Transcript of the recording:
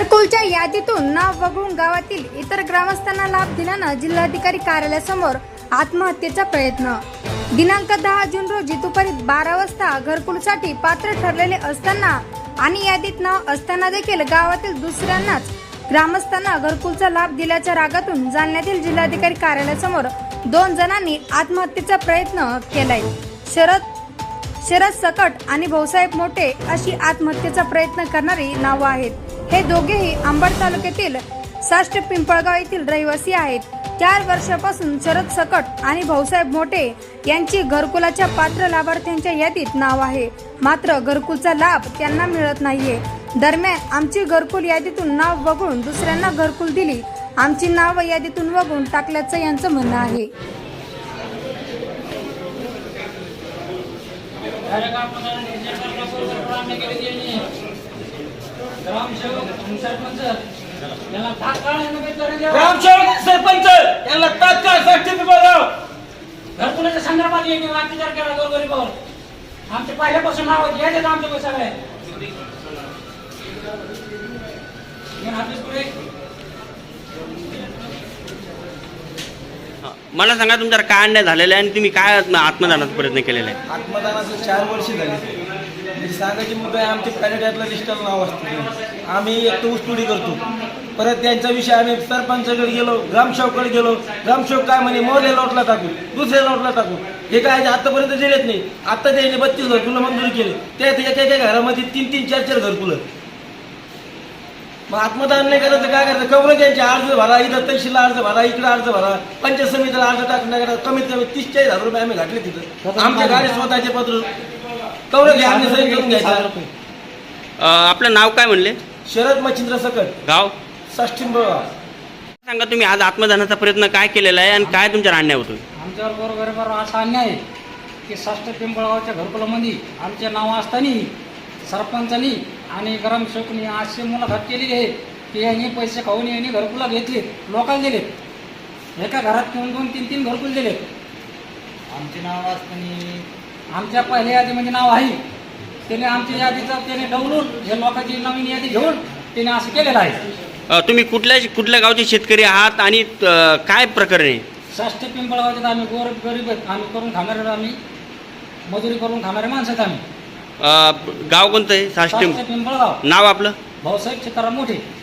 घरकुलच्या यादीतून नाव वगळून गावातील इतर ग्रामस्थांना लाभ दिल्यानं जिल्हाधिकारी कार्यालयासमोर आत्महत्येचा प्रयत्न. दिनांक दहा जून रोजी दुपारी बारा वाजता घरकुलसाठी पात्र ठरलेले असताना आणि यादीत नाव असताना देखील गावातील दुसऱ्यांनाच ग्रामस्थांना घरकुलचा लाभ दिल्याच्या रागातून जालन्यातील जिल्हाधिकारी कार्यालयासमोर दोन जणांनी आत्महत्येचा प्रयत्न केलाय. शरद शरद सकट आणि भाऊसाहेब मोठे अशी आत्महत्येचा प्रयत्न करणारी नावं आहेत. हे दोघेही अंबड तालुक्यातील साष्ट पिंपळगाव येथील रहिवासी आहेत. चार वर्षापासून शरद सकट आणि भाऊसाहेब मोठे यांची घरकुलाच्या पात्र लाभार्थ्यांच्या यादीत नाव आहे. मात्र घरकुलचा लाभ त्यांना मिळत नाहीये. दरम्यान आमची घरकुल यादीतून नाव वगळून दुसऱ्यांना घरकुल दिली. आमची नाव यादीतून वगळून टाकल्याचं यांचं म्हणणं आहे. ग्रामसेवक सरपंच! यांना तात्काळ सर्टिफिकेट बघाव घरकुलाच्या संदर्भात येणे अत्याचार केला गोरगरीबावर. आमचे पहिल्यापासून नाव आहेत याच्यात आमचे सगळे हे मला सांगा तुमच्यावर काय अन्याय झालेला आहे आणि तुम्ही काय आत्म- आत्मदानाचा प्रयत्न केलेला आहे? आत्मदानाचं चार वर्ष झाले. सांगायची मुद्दा आहे आमचे पॅलेटॅतलं लिस्टला नाव असते आम्ही एक तर ऊसतोडी करतो. परत त्यांचा विषय आम्ही सरपंचाकडे गेलो ग्रामसेवकडे गेलो. ग्रामसेवक काय म्हणे मोरे लॉटला टाकू दुसऱ्या लॉटला टाकू. हे काय आतापर्यंत दिलेत नाही. आता त्यांनी बत्तीस घरकुलं मंजुरी केली. त्यात एका एका घरामध्ये तीन तीन चार चार घरकुलं मग आत्मदान नाही करायचं काय करायचं? कवलं त्यांचे अर्ज भरा इथं तहसीलला अर्ज भरा इकडे अर्ज भरा. पंचायत समितीला अर्ज टाकण्याकरता कमीत कमी तीस चाळीस हजार रुपये आम्ही घातले तिथं. आमच्या गाडी स्वतःचे पत्र कवलं घ्या आम्ही सही करून घ्यायचा अ, आपलं नाव काय म्हणले? शरद मच्छिंद्र सकट. गाव? सांगा तुम्ही आज आत्मदानाचा प्रयत्न काय केलेला आहे आणि काय तुमच्यावर अन्याय होतो आमच्यावर गोरगरीबावर असा अन्याय आहे की साष्ट पिंपळगावच्या घरकुलामध्ये आमचे नाव असताना सरपंचानी आणि ग्रामसेवकनी अशी मुलाखत केलेली आहे की यांनी पैसे खाऊन यांनी घरकुला घेतले लोकांना दिलेत. एका घरात दोन दोन तीन तीन घरकुल दिलेत. आमचे नाव असताना आमच्या पहिल्या यादीमध्ये नाव आहे. त्याने आमच्या यादीचं त्याने डवलून हे लोकांची नवीन यादी घेऊन त्याने असं केलेलं आहे. अ, तुम्ही कुठल्या कुठल्या गावचे शेतकरी आहात आणि अ, काय प्रकरण आहे? साष्ट पिंपळगावचे तर आम्ही गोर गरीब आहेत. आम्ही करून खाणारे आम्ही. मजुरी करून खाणारे माणसं आहेत आम्ही. अ, गाव कोणतं आहे? साष्टीम साष्ट पिंपळगाव. नाव आपलं? भाऊसाहेब चित्ताराम मोठे.